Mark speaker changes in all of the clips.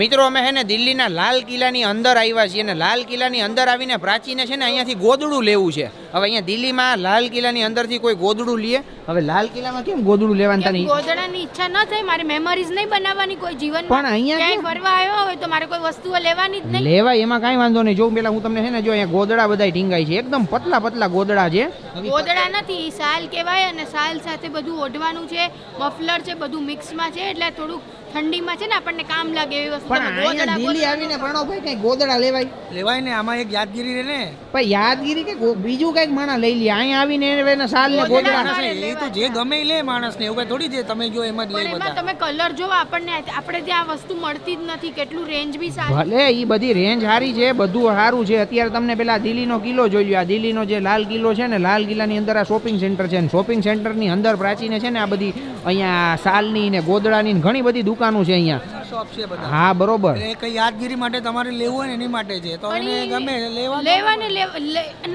Speaker 1: મિત્રો અમે છે ને દિલ્હીના લાલ કિલ્લાની અંદર આવ્યા છીએ અને લાલ કિલ્લાની અંદર આવીને પ્રાચીને છે ને અહીંયાથી ગોદડું લેવું છે. હવે અહીંયા દિલ્હીમાં લાલ કિલ્લાની અંદરથી કોઈ ગોદડું લે. હવે લાલ કિલ્લામાં કેમ ગોદડું લેવાનું નહીં
Speaker 2: ગોદડાની ઈચ્છા ન થઈ મારી મેમરીઝ નહીં બનાવવાની કોઈ જીવન
Speaker 1: પણ અહીંયા
Speaker 2: ક્યાંય ફરવા આવ્યો હોય તો મારે કોઈ વસ્તુઓ લેવાની જ નહીં.
Speaker 1: લેવાય એમાં કાંઈ વાંધો નહીં. જો પેલા હું તમને છે ને જો અહીંયા ગોદડા બધા ટીંગાય છે. એકદમ પતલા પતલા ગોદડા છે.
Speaker 2: ગોદડા નથી સાલ કહેવાય અને સાલ સાથે બધું ઓઢવાનું છે મફલર છે બધું મિક્સમાં છે એટલે થોડુંક ઠંડીમાં છે ને આપણને કામ લાગે એવી વસ્તુ.
Speaker 1: પણ દિલ્હી આવીને પ્રણવભાઈ કઈ ગોદડા લેવાય.
Speaker 3: લેવાય ને આમાં એક યાદગીરી રહે ને.
Speaker 1: પણ યાદગીરી કે બીજું કંઈક માણસ લઈ લે. અહીંયા આવીને એને સાલ ને
Speaker 2: ગોદડા
Speaker 3: એ તો જે ગમે લે લે માણસને એવું કઈ થોડી જે તમે જો એમ જ
Speaker 2: લઈ
Speaker 3: બધા.
Speaker 2: તમે કલર જો આપણને આપણે ત્યાં આ વસ્તુ મળતી જ નથી કેટલું રેન્જ બી સારું.
Speaker 1: ભલે એ બધી રેન્જ સારી છે બધું સારું છે. અત્યારે તમને પેલા દિલ્હીનો કિલ્લો જોઈ લો આ દિલ્હીનો જે લાલ કિલ્લો છે ને લાલ કિલ્લાની અંદર આ શોપિંગ સેન્ટર છે. શોપિંગ સેન્ટરની અંદર પ્રાચીને છે ને આ બધી અહીંયા સાલની ને ગોદડાની ઘણી બધી દુકાનો છે અહીંયા.
Speaker 3: શોપ છે બધા
Speaker 1: હા બરોબર.
Speaker 3: એ કઈ યાદગીરી માટે તમારે લેવું હોય ને એની માટે છે. તો એને ગમે લેવા
Speaker 2: લેવાને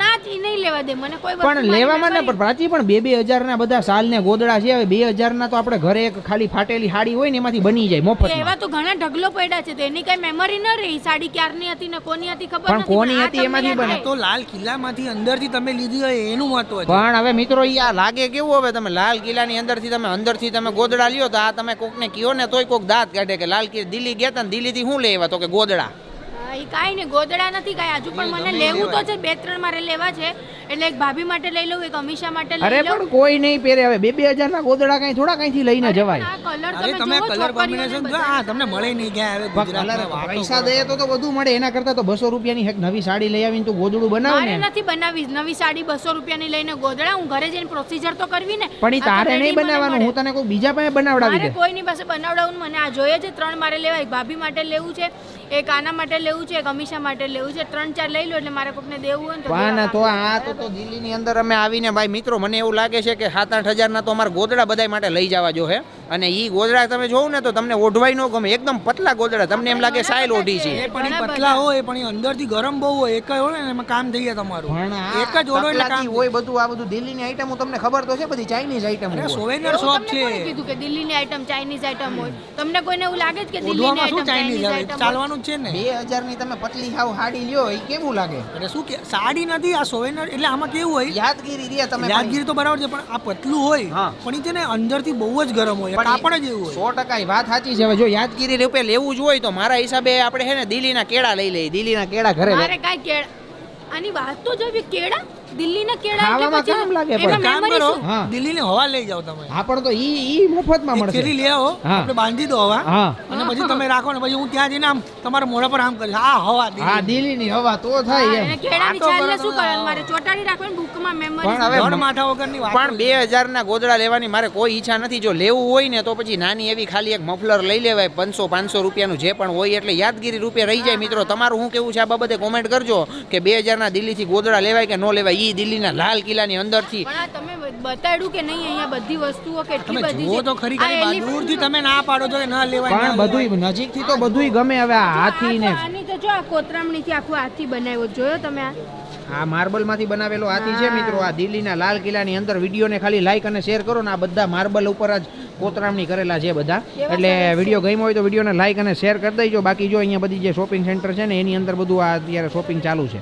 Speaker 2: ના જ નહીં લેવા દે. મને કોઈ
Speaker 1: પણ લેવામાં ના પણ પ્રાચી પણ બે બે હજારના બધા સાલ ને ગોદડા છે. હવે બે હજારના તો આપણે ઘરે એક ખાલી ફાટેલી હાડી હોય ને એમાંથી બની જાય મફત
Speaker 2: એવા તો ઘણા ઢગલો પડ્યા છે. તો એની કઈ મેમરી ન રહી? સાડી ક્યારની હતી ને કોની હતી ખબર
Speaker 1: પણ કોની હતી એમાંથી બને.
Speaker 3: તો લાલ કિલ્લામાંથી અંદરથી તમે લીધી હોય એનું મહત્વ છે.
Speaker 1: પણ હવે મિત્રો ઈ આ લાગે કેવું? હવે તમે લાલ કિલ્લાની અંદરથી તમે અંદરથી તમે ગોદડા લ્યો તો આ તમે કોકને કયો ને તોય કોક દાંત કાઢે કે લાલ કિલ્લા દિલ્હી ગયા હતા ને દિલ્હીથી શું લેવા તો કે ગોદડા.
Speaker 2: હા, કાંઈ નહીં ગોદડા નથી કાંઈ હજુ પણ મને લેવું તો છે બે ત્રણ મારે લેવા છે. એટલે એક ભાભી માટે લઈ લઉં એક અમીષા માટે લઈ લઉં.
Speaker 1: પણ કોઈ નહીં પહેરે હવે બે બે હજારના ગોદડા કઈ થોડા કાંઈથી લઈને જવાય.
Speaker 2: કલર
Speaker 3: અરે
Speaker 2: તમે
Speaker 3: તમે કલર કોમ્બિનેશન જો આ તમને મળે નહીં ક્યાં આવે
Speaker 1: પણ
Speaker 3: ગુજરાતમાં
Speaker 1: કલર પૈસા. દે તો તો વધુ મળે એના કરતા તો બસો રૂપિયાની એક નવી સાડી લઈ આવીને તું ગોદડું બનાવ ને.
Speaker 2: નથી બનાવી નવી સાડી બસો રૂપિયાની લઈને ગોદડા હું ઘરે જઈને પ્રોસીજર તો કરવી ને.
Speaker 1: પણ તારે નહીં બનાવવાનું હું તને કોઈ બીજા પાસે બનાવડાવી
Speaker 2: કોઈ
Speaker 1: દે.
Speaker 2: કોઈની પાસે બનાવડાવું મને આ જોઈએ છે ત્રણ મારે લેવા એક ભાભી માટે લેવું છે એક આના માટે લેવું છે એક અમીષા માટે લેવું છે ત્રણ ચાર લઈ લો એટલે મારે કોકને દેવું હોય ને તો
Speaker 1: આ તો તો દિલ્હીની અંદર અમે આવીને ભાઈ મિત્રો મને એવું લાગે છે કે સાત આઠ હજારના તો અમારા ગોદડા બધાય માટે લઈ જવા જો હે. અને ઈ ગોદડા તમે જોવું ને તો તમને ઓઢવાય ન ગમે એકદમ પતલા ગોદડા. તમને એમ લાગે સાયલ ઓઢી છે.
Speaker 3: એ પણ ઈ પતલા હોય પણ ઈ અંદરથી ગરમ બહુ હોય એક જ હોય ને એમાં કામ થઈ જાય તમારું. એક જ ઓઢો એટલે કામ
Speaker 1: હોય બધું આ બધું દિલ્હીની આઈટમો તમને ખબર તો છે બધી ચાઇનીઝ આઈટમ
Speaker 3: સોવેનર શોપ છે.
Speaker 2: કીધું કે દિલ્હીની આઈટમ ચાઇનીઝ આઈટમ હોય? તમને કોઈને એવું લાગે છે કે દિલ્હીની આઈટમ
Speaker 3: ચાઇનીઝ
Speaker 2: આઈટમ
Speaker 3: ચાલવાનું જ છે ને.
Speaker 1: બે હજારની તમે પતલી હાવ હાડી લ્યો એ કેવું લાગે?
Speaker 3: એટલે શું કે સાડી નથી આ સોવેનર એટલે આમાં કેવું હોય?
Speaker 1: યાદગીરી રહ્યા તમે
Speaker 3: યાદગીરી તો બરાબર છે પણ આ પતલું હોય પણ એ છે ને અંદરથી બહુ જ ગરમ હોય. કાપડ જ એવું
Speaker 1: સો ટકા વાત સાચી છે. હવે જો યાદગીરી રૂપે લેવું જ હોય તો મારા હિસાબે આપણે છે ને દિલ્હીના કેળા લઈ લઈએ. દિલ્હીના કેળા ઘરે
Speaker 2: મારે કાંઈ કેળા આની વાત તો જો કેળા? દિલ્હીના કેળા
Speaker 1: ખાવામાં લાગે પણ?
Speaker 3: કામ કરો.
Speaker 2: શું?
Speaker 3: હવા લઈ જાઓ તમે.
Speaker 1: હા પણ તો ઈ ઈ મફતમાં મળશે.
Speaker 3: થેલી લઈ આવો. આપણે બાંધી દો હવા. અને પછી તમે રાખો ને પછી હું ત્યાં જઈને આમ તમારા મોઢા પર આમ કરીશ. આ હવા
Speaker 1: હા દિલ્હીની હવા તો થાય એમ.
Speaker 2: કેળાની છાલને શું કરવાનું? મારે ચોટાડી રાખવાની બુકમાં મેમરી
Speaker 1: પણ હવે
Speaker 3: ધડ માથા વગરની વાત
Speaker 1: પણ બે હજારના ગોદડા લેવાની મારે કોઈ ઈચ્છા નથી. જો લેવું હોય ને તો પછી નાની એવી ખાલી એક મફલર લઈ લેવાય પાંચસો પાંચસો રૂપિયાનું જે પણ હોય એટલે યાદગીરી રૂપે રહી જાય. મિત્રો તમારું શું કેવું છે આ બાબતે કોમેન્ટ કરજો કે બે હજારના દિલ્હીથી ગોદડા લેવાય કે ન લેવાય ઈ દિલ્હીના લાલ કિલ્લાની અંદરથી.
Speaker 2: તમે બતાડ્યું કે નહીં અહીંયા બધી વસ્તુઓ કેટલી બધી
Speaker 3: જુઓ તો ખરી ખરી દૂરથી તમે ના પાડો તો કે ન લેવાય
Speaker 1: પણ બધું નજીકથી તો બધું ગમે હવે આ હાથી ને
Speaker 2: આની તો જો આ કોતરામણીથી આખું હાથી બનાવ્યો જોયો તમે આ?
Speaker 1: આ માર્બલમાંથી બનાવેલો હાથી છે મિત્રો આ દિલ્હીના લાલ કિલ્લાની અંદર વિડીયોને ખાલી લાઈક અને શેર કરો ને આ બધા માર્બલ ઉપર જ કોતરામણી કરેલા છે બધા. એટલે. વીડિયો ગમ્યો હોય તો વિડીયોને લાઈક અને શેર કરી દેજો. બાકી જો અહીંયા બધી જે શોપિંગ સેન્ટર છે ને એની અંદર બધું આ અત્યારે શોપિંગ ચાલુ છે.